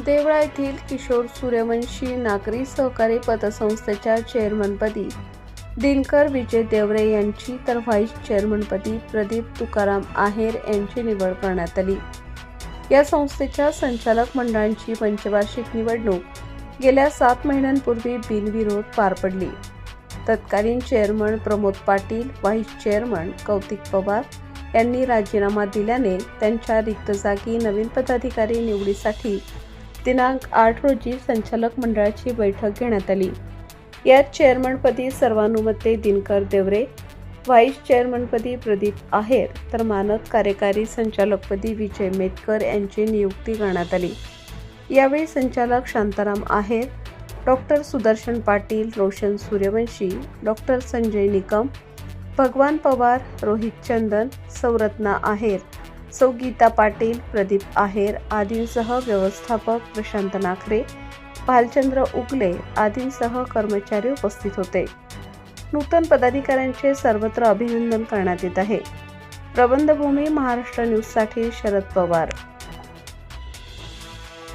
देवळा येथील किशोर सूर्यवंशी नागरी सहकारी पतसंस्थेच्या चेअरमनपदी दिनकर विजय देवरे यांची तर व्हाईस चेअरमनपदी प्रदीप तुकाराम आहेर यांची निवड करण्यात आली. या संस्थेच्या संचालक मंडळांची पंचवार्षिक निवडणूक गेल्या सात महिन्यांपूर्वी बिनविरोध पार पडली. तत्कालीन chairman Pramod Patil vice chairman Kautik Pawar यांनी राजीनामा दिल्याने त्यांच्या रिक्त जागी नवीन पदाधिकारी निवडीसाठी दिनांक आठ रोजी संचालक मंडळाची बैठक घेण्यात आली. यात चेअरमनपदी सर्वानुमते दिनकर देवरे व्हाईस चेअरमनपदी प्रदीप आहेर तर मानद कार्यकारी संचालकपदी विजय मेतकर यांची नियुक्ती करण्यात आली. यावेळी संचालक शांताराम आहेर डॉक्टर सुदर्शन पाटील रोशन सूर्यवंशी डॉक्टर संजय निकम भगवान पवार रोहित चंदन सौरत्ना आहेर सौ गीता पाटील प्रदीप आहेर आदींसह व्यवस्थापक प्रशांत नाखरे भालचंद्र उगले आदींसह कर्मचारी उपस्थित होते. नूतन पदाधिकाऱ्यांचे सर्वत्र अभिनंदन करण्यात येत आहे. प्रबंधभूमी महाराष्ट्र न्यूजसाठी शरद पवार.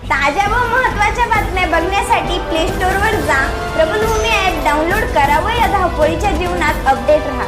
ताज्या व महत्त्वाच्या बातम्या बघण्यासाठी प्ले स्टोअरवर जा. प्रबंधभूमी ॲप डाउनलोड करा व या धावपळीच्या जीवनात अपडेट राहा.